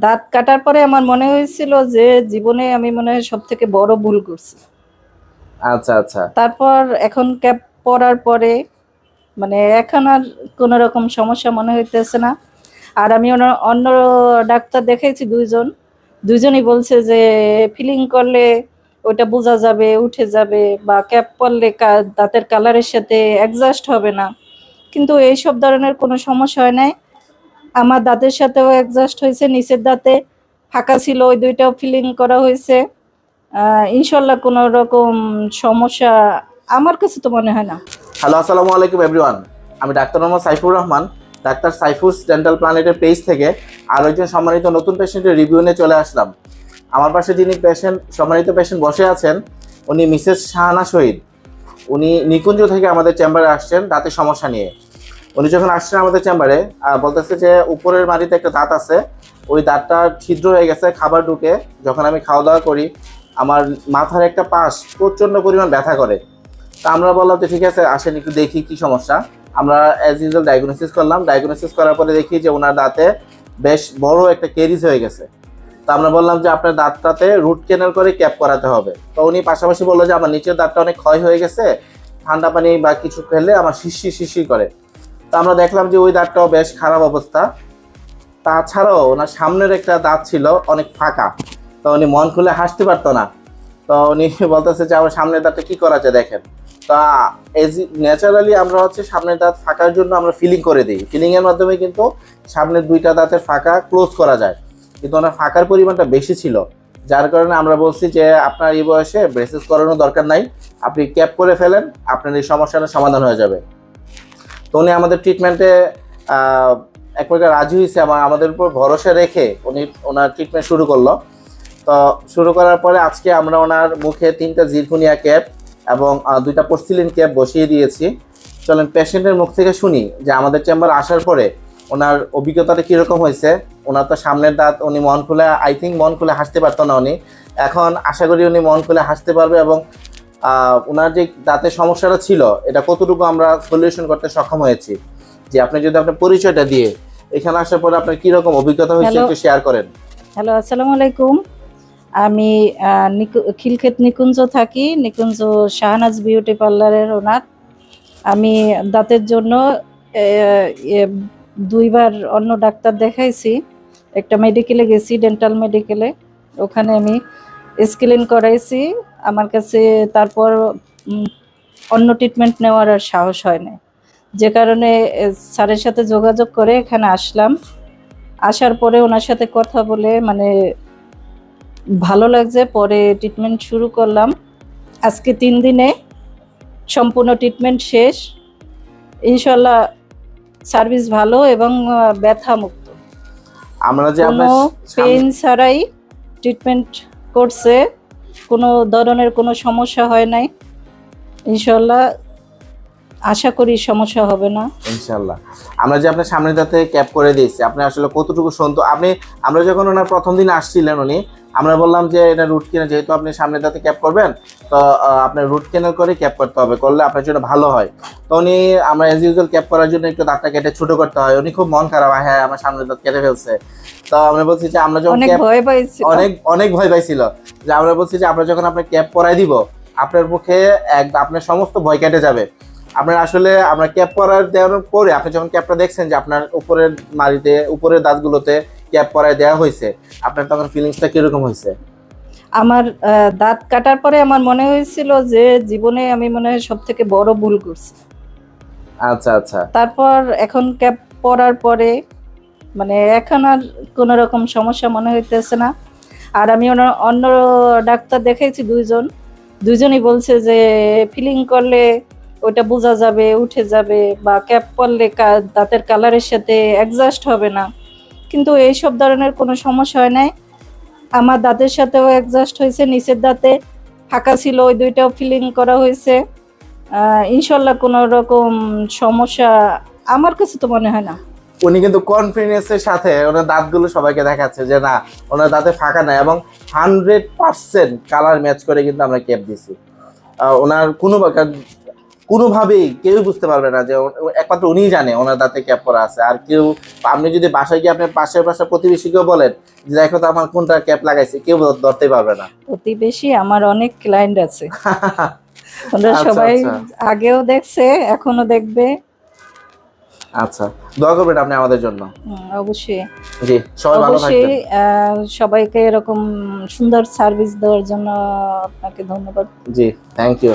দাঁত কাটার পরে আমার মনে হয়েছিল যে জীবনে আমি মনে হয় সব থেকে বড় ভুল করছি। আচ্ছা আচ্ছা। তারপর এখন ক্যাপ পরার পরে মানে এখন আর কোনো রকম সমস্যা মনে হইতেছে না। আর আমি অন্য- ডাক্তার দেখাইছি দুইজন। দুইজনই বলছে যে ফিলিং করলে ওটা বোঝা যাবে উঠে যাবে বা ক্যাপ পরলে দাঁতের কালারের সাথে অ্যাডজাস্ট হবে না। কিন্তু এইসব ধরনের কোনো সমস্যা হয় নাই। আমার দাঁতের সাথেও অ্যাডজাস্ট হয়েছে, নিচের দাঁতে ফাঁকা ছিল, ওই দুইটাও ফিলিং করা হয়েছে। ইনশাল্লাহ কোনো রকম সমস্যা আমার কাছে তো মনে হয় না। হ্যালো আসসালামু আলাইকুম এভরিওয়ান আমি doctor Mohammad Saifur Rahman, doctor Saifu's dental প্ল্যানেটের page থেকে আরও একজন সম্মানিত নতুন পেশেন্টের রিভিউ নিয়ে চলে আসলাম। আমার পাশে যিনি পেশেন্ট সম্মানিত পেশেন্ট বসে আছেন, উনি মিসেস শাহানা শহীদ। উনি নিকুঞ্জ থেকে আমাদের চেম্বারে আসছেন, দাঁতের সমস্যা নিয়ে। উনি যখন আসছেন আমাদের চেম্বারে আর বলতেছে যে উপরের মাটিতে একটা দাঁত আছে, ওই দাঁতটা ছিদ্র হয়ে গেছে, খাবার ঢুকে, যখন আমি খাওয়া দাওয়া করি, আমার মাথার একটা পাশ প্রচণ্ড পরিমাণ ব্যথা করে। তা আমরা বললাম যে ঠিক আছে, আসেন একটু দেখি কি সমস্যা। আমরা অ্যাজ ইউজুয়াল ডায়াগনোসিস করলাম। ডায়াগনোসিস করার পরে দেখি যে ওনার দাঁতে বেশ বড় একটা কেরিজ হয়ে গেছে। তা আমরা বললাম যে আপনার দাঁতটাতে রুট ক্যানেল করে ক্যাপ করাতে হবে। তো উনি পাশাপাশি বলল যে আমার নিচের দাঁতটা অনেক ক্ষয় হয়ে গেছে, ঠান্ডা পানি বা কিছু খেলে আমার শিশি শিশি করে। তো আমরা দেখলাম যে ওই দাঁতটাও বেশ খারাপ অবস্থা। তাছাড়াও ওনার সামনের একটা দাঁত ছিল অনেক ফাঁকা। তো উনি মন খুলে হাসতে পারতো না। তো উনি বলতেছে যে, আমার সামনের দাঁতটা কি করা যায় দেখেন। তা এজ ন্যাচারালি আমরা হচ্ছে সামনের দাঁত ফাঁকার জন্য আমরা ফিলিং করে দিই। ফিলিংয়ের মাধ্যমে কিন্তু সামনের দুইটা দাঁতের ফাঁকা ক্লোজ করা যায়। কিন্তু ওনার ফাঁকার পরিমাণটা বেশি ছিল। যার কারণে আমরা বলছি যে, আপনার এই বয়সে ব্রেসেস করানোর দরকার নাই। আপনি ক্যাপ করে ফেলেন, আপনার এই সমস্যাটা সমাধান হয়ে যাবে। তো উনি আমাদের ট্রিটমেন্টে এক প্রকার রাজি হয়েছে আমার আমাদের উপর ভরসা রেখে উনি ওনার ট্রিটমেন্ট শুরু করল। তো শুরু করার পরে আজকে আমরা ওনার মুখে তিনটা জিরকুনিয়া ক্যাপ এবং দুইটা পোর্সিলিন ক্যাপ বসিয়ে দিয়েছি। চলেন পেশেন্টের মুখ থেকে শুনি যে আমাদের চেম্বার আসার পরে ওনার অভিজ্ঞতাটা কীরকম হয়েছে। ওনার তো সামনের দাঁত উনি মন খুলে আই থিঙ্ক মন খুলে হাসতে পারতো না উনি। এখন আশা করি উনি মন খুলে হাসতে পারবে এবং ওনার যে দাঁতের সমস্যাটা ছিল এটা কতটুকু আমরা সলিউশন করতে সক্ষম হয়েছি? যে আপনি যদি আপনার পরিচয়টা দিয়ে এখানে আসার পরে আপনার কীরকম অভিজ্ঞতা হয়েছে একটু শেয়ার করেন। হ্যালো আসসালামু আলাইকুম। আমি খিলক্ষেত নিকুঞ্জ থাকি। নিকুঞ্জ শাহনাজ বিউটি পার্লারের ওনার। আমি দাঁতের জন্য দুইবার অন্য ডাক্তার দেখাইছি। একটা মেডিকেলে গেছি ডেন্টাল মেডিকেলে ওখানে আমি স্কেলিন করাইছি। আমার কাছে তারপর অন্য ট্রিটমেন্ট নেওয়ার আর সাহস হয় না যে কারণে স্যারের সাথে যোগাযোগ করে এখানে আসলাম। আসার পরে ওনার সাথে কথা বলে মানে ভালো লাগছে। পরে ট্রিটমেন্ট শুরু করলাম। আজকে তিন দিনে সম্পূর্ণ ট্রিটমেন্ট শেষ। ইনশাল্লাহ সার্ভিস ভালো এবং ব্যথা মুক্ত আমরা যে পেইন ছাড়াই ট্রিটমেন্ট করছে, কোনো ধরনের কোনো সমস্যা হয় নাই। ইনশাল্লাহ, আশা করি সমস্যা হবে না। ইনশাল্লাহ। আমরা যে আপনার সামনে দাঁতে ক্যাপ করে দিয়েছি, আপনি আসলে কতটুকু সন্ত আপনি আমরা যখন ওনার প্রথম দিন আসছিলেন উনি আমরা বললাম যে এটা রুট কেনাল যেহেতু আপনি সামনের দাঁতে ক্যাপ করবেন তো আপনার রুট কেনাল করে ক্যাপ করতে হবে করলে আপনার জন্য ভালো হয়। তো উনি আমরা এজ ইউজুয়াল ক্যাপ করার জন্য একটু দাঁতটা কেটে ছোট করতে হয়। উনি খুব মন খারাপ হ্যাঁ আমার সামনে দাঁত কেটে ফেলছে। তো আমরা বলছি যে আমরা যখন অনেক ক্যাপ ভয় পাইছি অনেক অনেক ভয় পাইছিল। যে আমরা বলছি যে আমরা যখন আপনার ক্যাপ পরাই দিব আপনার পক্ষে এক আপনার সমস্ত ভয় কেটে যাবে। আপনার আসলে আমরা ক্যাপ পরার দেওয়ার পরে আপনি যখন ক্যাপটা দেখছেন যে আপনার উপরের মাড়িতে উপরের দাঁতগুলোতে ক্যাপ পরায় দেওয়া হয়েছে আপনার তখন ফিলিংসটা কীরকম হয়েছে? আমার দাঁত কাটার পরে আমার মনে হয়েছিল যে জীবনে আমি মনে হয় সব থেকে বড় ভুল করছি। আচ্ছা আচ্ছা। তারপর এখন ক্যাপ পরার পরে মানে এখন আর কোনো রকম সমস্যা মনে হইতেছে না। আর আমি অন্য- ডাক্তার দেখাইছি দুইজন। দুইজনই বলছে যে ফিলিং করলে ওটা বোঝা যাবে উঠে যাবে বা ক্যাপ পরলে দাঁতের কালারের সাথে অ্যাডজাস্ট হবে না। কিন্তু এইসব ধরনের কোনো সমস্যা হয় নাই। আমার দাঁতের সাথেও অ্যাডজাস্ট হয়েছে, নিচের দাঁতে ফাঁকা ছিল, ওই দুইটাও ফিলিং করা হয়েছে। ইনশাল্লাহ কোনো রকম সমস্যা আমার কাছে তো মনে হয় না। উনি কিন্তু কনফিডেন্সের সাথে ওনার দাঁতগুলো সবাইকে দেখাচ্ছে যে না, ওনার দাঁতে ফাঁকা নাই এবং হান্ড্রেড পার্সেন্ট কালার ম্যাচ করে কিন্তু আমরা ক্যাপ দিছি ওনার কোনো কোনোভাবেই কেউ বুঝতে পারবে না যে একমাত্র উনিই জানে ওনার দাঁতে ক্যাপ করা আছে। আর কেউ আপনি যদি বাসায় গিয়ে আপনার পাশের পাশে প্রতিবেশীকেও বলেন যে দেখো তো আমার কোনটা ক্যাপ লাগাইছে কেউ ধরতে পারবে না। প্রতিবেশী আমার অনেক ক্লায়েন্ট আছে। ওরা আচ্ছা, সবাই আচ্ছা। আগেও দেখছে এখনও দেখবে। আচ্ছা দোয়া করবেন আপনি আমাদের জন্য। অবশ্যই। জি সবাই ভালো থাকবেন। সবাইকে এরকম সুন্দর সার্ভিস দেওয়ার জন্য আপনাকে ধন্যবাদ। জি থ্যাংক ইউ